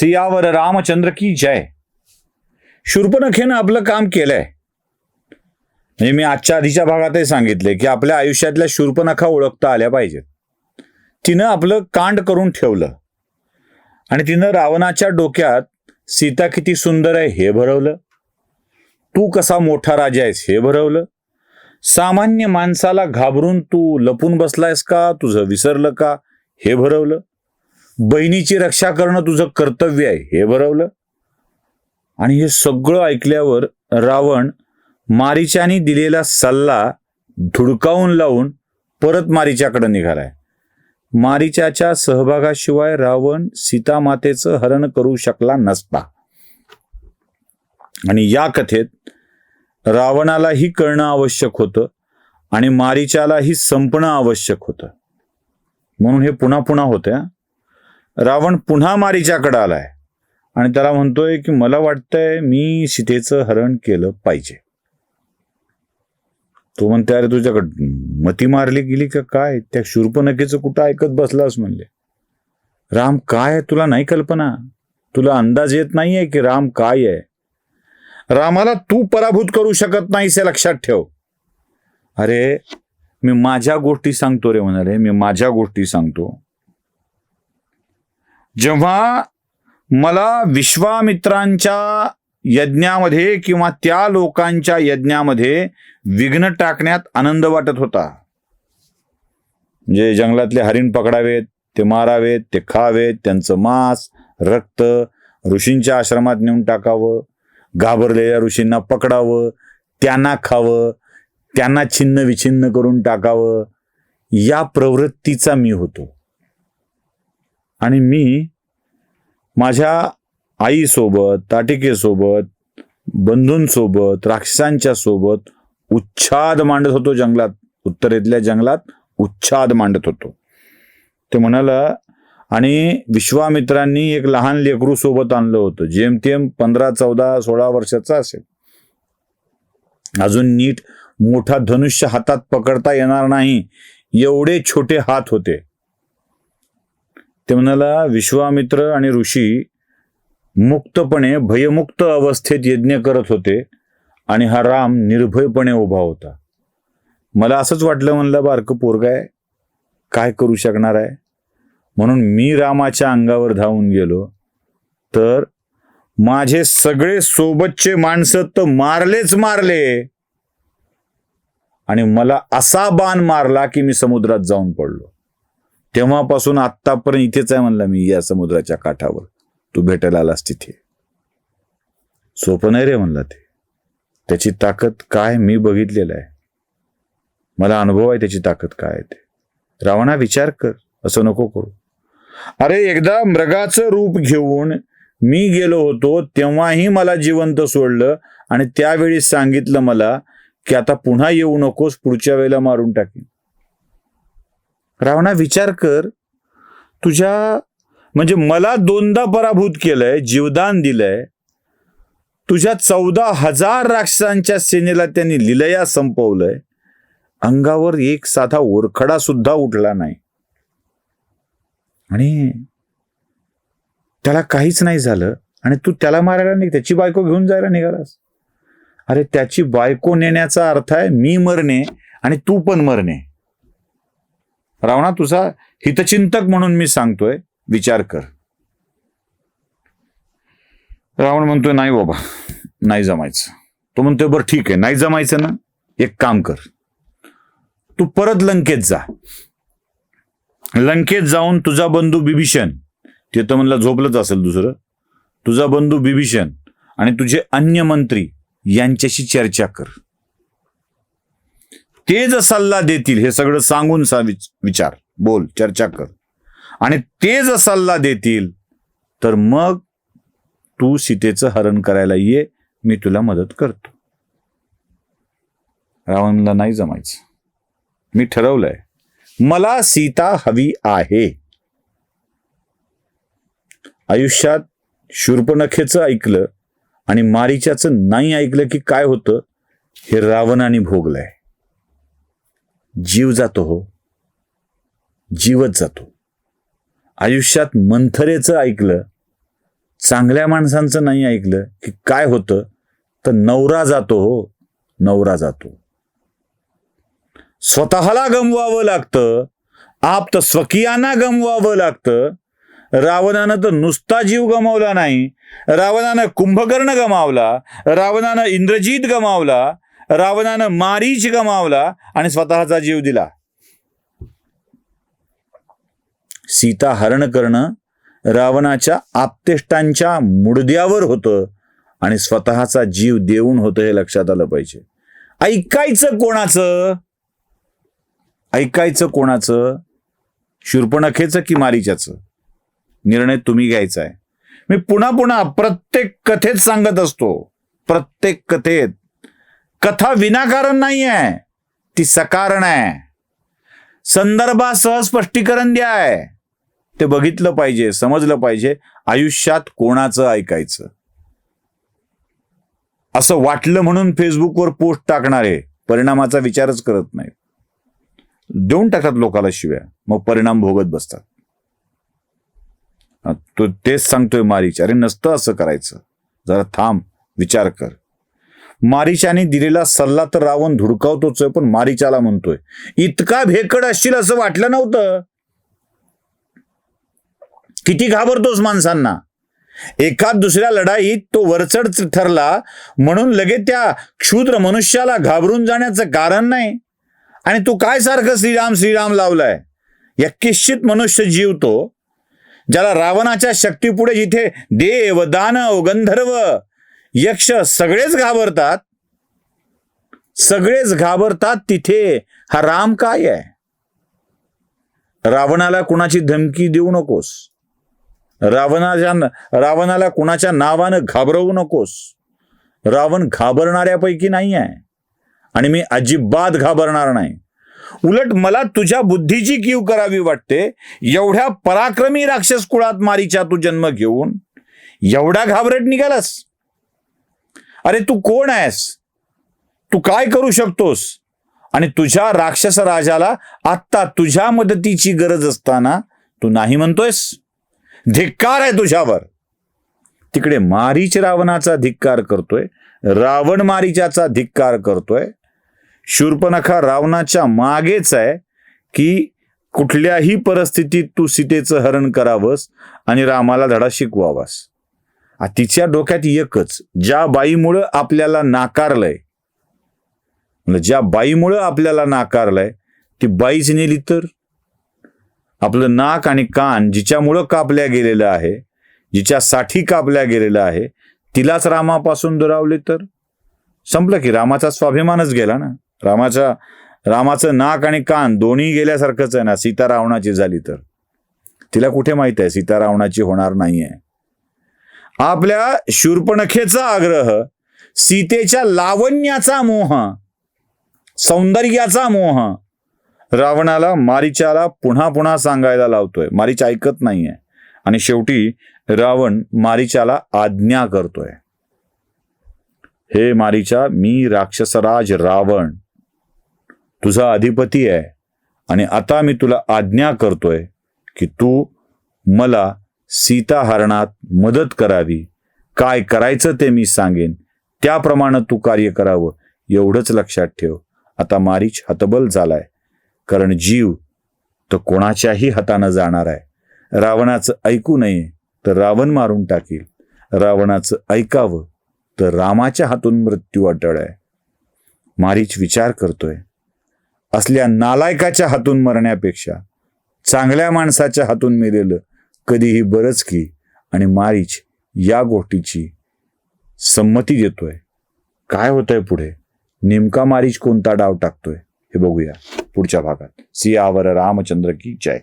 सियावर रामचंद्र की जय? शूर्पणखेनं आपलं काम केलंय. म्हणजे मी आजच्या आधीच्या भागातही सांगितले की आपल्या आयुष्यातल्या शूर्पणखा ओळखता आल्या पाहिजेत. तिनं आपलं कांड करून ठेवलं. आणि तिनं रावणाच्या डोक्यात सीता किती सुंदर आहे हे भरवलं. तू कसा मोठा राजा आहेस हे भरवलं. सामान्य माणसाला घाबरून तू लपून बसलायस का? तुझं विसरलं का? हे भरवलं. बहिणीची रक्षा करणं तुझं कर्तव्य आहे हे बरवलं आणि हे सगळं ऐकल्यावर रावण मारिच्यानी दिलेला सल्ला धुडकावून लावून परत मारीच्याकडे निघालाय. मारीच्याच्या सहभागाशिवाय रावण सीतामातेचं हरण करू शकला नसता. आणि या कथेत रावणालाही कळणं आवश्यक होतं आणि मारीच्यालाही संपणं आवश्यक होतं. म्हणून हे पुन्हा पुन्हा होतं रावण पुन्हा मारीच्याकडे आलाय. आणि त्याला म्हणतोय की मला वाटतंय मी सीतेचं हरण केलं पाहिजे. तो म्हणते अरे तुझ्याकडं मती मारली गेली का काय? त्या शूर्पनखेचं कुठं ऐकत बसलास म्हणले. राम काय आहे तुला नाही कल्पना? तुला अंदाज येत नाहीये की राम काय आहे. रामाला तू पराभूत करू शकत नाहीस हे लक्षात ठेव. अरे मी माझ्या गोष्टी सांगतो रे म्हणाले. मी माझ्या गोष्टी सांगतो. जेव्हा मला विश्वामित्रांच्या यज्ञामध्ये किंवा त्या लोकांच्या यज्ञामध्ये विघ्न टाकण्यात आनंद वाटत होता. म्हणजे जंगलातले हरिण पकडावेत ते मारावेत ते खावेत त्यांचं मांस रक्त ऋषींच्या आश्रमात नेऊन टाकावं घाबरलेल्या ऋषींना पकडावं त्यांना खावं त्यांना छिन्न विछिन्न करून टाकावं. या प्रवृत्तीचा मी होतो. आणि मी माझ्या आईसोबत ताटिकेसोबत बंधूंसोबत राक्षसांच्या सोबत उच्छाद मांडत होतो जंगलात. उत्तरेतल्या जंगलात उच्छाद मांडत होतो. ते म्हणाला आणि विश्वामित्रांनी एक लहान लेकरू सोबत आणलं होतं. जेमतेम पंधरा चौदा सोळा वर्षाचा असेल. अजून नीट मोठा धनुष्य हातात पकडता येणार नाही. एवढे छोटे हात होते. ते म्हणाला विश्वामित्र आणि ऋषी मुक्तपणे भयमुक्त अवस्थेत यज्ञ करत होते आणि हा राम निर्भयपणे उभा होता. मला असंच वाटलं म्हणलं बारकं पोरगाय काय करू शकणार आहे? म्हणून मी रामाच्या अंगावर धावून गेलो. तर माझे सगळे सोबतचे माणसं तर मारलेच मारले. आणि मला असा बाण मारला की मी समुद्रात जाऊन पडलो. तेव्हापासून आत्तापर्यंत इथेच आहे म्हणलं मी या समुद्राच्या काठावर. तू भेटायला आलास तिथे. सोपं नाही रे म्हणला ते. त्याची ताकद काय मी बघितलेलं आहे. मला अनुभव आहे त्याची ताकद काय आहे ते. रावणा विचार कर. असं नको करू. अरे एकदा मृगाचं रूप घेऊन मी गेलो होतो तेव्हाही मला जिवंत सोडलं आणि त्यावेळी सांगितलं मला की आता पुन्हा येऊ नकोस पुढच्या वेळेला मारून टाकीन. रावणा विचार कर. तुझ्या म्हणजे मला दोनदा पराभूत केलंय जीवदान दिलंय. तुझ्या चौदा हजार राक्षसांच्या सेनेला त्यांनी लिलया संपवलंय. अंगावर एक साधा ओरखडा सुद्धा उठला नाही. आणि त्याला काहीच नाही झालं. आणि तू त्याला मारायला नाही त्याची बायको घेऊन जायला निघालास. अरे त्याची बायको नेण्याचा अर्थ आहे मी मरणे आणि तू पण मरणे. रावणा तुझा हितचिंतक म्हणून मी सांगतोय विचार कर. रावण म्हणतोय नाही बाबा नाही जमायचं. तो म्हणतोय बरं ठीक आहे नाही जमायचं ना एक काम कर. तू परत लंकेत जा. लंकेत जाऊन तुझा बंधू बिभीषण ते तर म्हणलं झोपलंच असेल दुसरं तुझा बंधू बिभीषण आणि तुझे अन्य मंत्री यांच्याशी चर्चा कर. ते सल्ला देतील हे सगळं सांगून सा विचार. बोल चर्चा कर. आणि ते जर सल्ला देतील तर मग तू सीतेचं हरण करायला ये मी तुला मदत करतो. रावणला नाही जमायचं. मी ठरवलंय. मला सीता हवी आहे. आयुष्यात शूर्पणखेचं ऐकलं आणि मारीच्याचं नाही ऐकलं की काय होतं हे रावणाने भोगलंय. जीव जातो हो. जीवच जातो. आयुष्यात मंथरेचं ऐकलं चांगल्या माणसांचं नाही ऐकलं की काय होतं तर नवरा जातो हो. नवरा जातो. स्वतःला गमवावं लागतं आप्त स्वकीयांना गमवावं लागतं. रावणानं तर नुसता जीव गमावला नाही. रावणानं कुंभकर्ण गमावला. रावणानं इंद्रजीत गमावला. रावणानं मारीच गमावला आणि स्वतःचा जीव दिला. सीता हरण करणं रावणाच्या आपतेष्टांच्या मुडद्यावर होतं आणि स्वतःचा जीव देऊन होतं हे लक्षात आलं पाहिजे. ऐकायचं कोणाचं? ऐकायचं कोणाचं? शूर्पणखेचं की मारीच्याचं? निर्णय तुम्ही घ्यायचा आहे. मी पुन्हा पुन्हा प्रत्येक कथेत सांगत असतो. प्रत्येक कथेत कथा विनाकारण नाही आहे ती सकारण आहे. संदर्भासह स्पष्टीकरण द्या आहे ते बघितलं पाहिजे समजलं पाहिजे आयुष्यात कोणाचं ऐकायचं? असं वाटलं म्हणून फेसबुकवर पोस्ट टाकणारे परिणामाचा विचारच करत नाही देऊन टाकतात लोकाला शिव्या मग परिणाम भोगत बसतात. तो तेच सांगतोय मारीच अरे नसतं असं करायचं. जरा थांब विचार कर. मारिचाने दिलेला सल्ला तर रावण धुडकावतोच पण मारिचाला म्हणतोय इतका भेकड असशील असं वाटलं नव्हतं. किती घाबरतोस माणसांना. एका दुसऱ्या लढाईत तो वरचढ ठरला म्हणून लगेच त्या क्षुद्र मनुष्याला घाबरून जाण्याचं कारण नाही. आणि तू काय सारखं श्रीराम श्रीराम लावलाय? या किश्चित मनुष्य जीव तो ज्याला रावणाच्या शक्तीपुढे जिथे देव दानव गंधर्व यक्ष सगळेच घाबरतात. सगळेच घाबरतात तिथे. हा राम काय आहे? रावणाला कुणाची धमकी देऊ नकोस. रावणाच्या रावणाला कुणाच्या नावानं घाबरवू नकोस. रावण घाबरणाऱ्यापैकी नाही आहे. आणि मी अजिबात घाबरणार नाही. उलट मला तुझ्या बुद्धीची कीव करावी वाटते. एवढ्या पराक्रमी राक्षस कुळात मारीच्या तू जन्म घेऊन. एवढा घाबरट निघालास. अरे तू कोण आहेस? तू काय करू शकतोस? आणि तुझ्या राक्षस राजाला आत्ता तुझ्या मदतीची गरज असताना तू नाही म्हणतोयस? धिक्कार आहे तुझ्यावर. तिकडे मारीच रावणाचा धिक्कार करतोय रावण मारीच्याचा धिक्कार करतोय. शूर्पणखा रावणाच्या मागेच आहे की कुठल्याही परिस्थितीत तू सीतेचं हरण करावंस आणि रामाला धडा शिकवावास. तिच्या डोक्यात एकच ज्या बाईमुळं आपल्याला नाकारलंय. ज्या बाईमुळं आपल्याला नाकारलंय ती बाईच नेली तर? आपलं नाक आणि कान जिच्यामुळं कापल्या गेलेलं आहे जिच्यासाठी कापल्या गेलेलं आहे तिलाच रामापासून दुरावले तर? संपलं की रामाचा स्वाभिमानच गेला ना? रामाचा रामाचं नाक आणि कान दोन्ही गेल्यासारखंच आहे ना सीता रावणाची झाली तर? तिला कुठे माहीत आहे सीता रावणाची होणार नाहीये? आपल्या शूर्पणखेचा आग्रह सीतेच्या लावण्याचा मोह सौंदर्याचा मोह रावणाला मारीच्याला पुन्हा पुन्हा सांगायला लावतोय. मारीच ऐकत नाहीये. आणि शेवटी रावण मारीच्याला आज्ञा करतोय. हे मारीचा मी राक्षसराज रावण तुझा अधिपती आहे. आणि आता मी तुला आज्ञा करतोय की तू मला सीता हरणात मदत करावी. काय करायचं ते मी सांगेन. त्याप्रमाणे तू कार्य करावं. एवढंच लक्षात ठेव. आता मारीच हतबल झालाय. कारण जीव तर कोणाच्याही हातानं जाणार आहे. रावणाचं ऐकू नये तर रावण मारून टाकील. रावणाचं ऐकावं तर रामाच्या हातून मृत्यू अटळ आहे. मारीच विचार करतोय. असल्या नालायकाच्या हातून मरण्यापेक्षा चांगल्या माणसाच्या हातून मेलेलं कधीही बरंच की आणि मारीच या गोष्टीची संमती देतोय. काय होतंय पुढे? नेमका मारीच कोणता डाव टाकतोय? हे बघूया पुढच्या भागात. सियावर रामचंद्र की जय.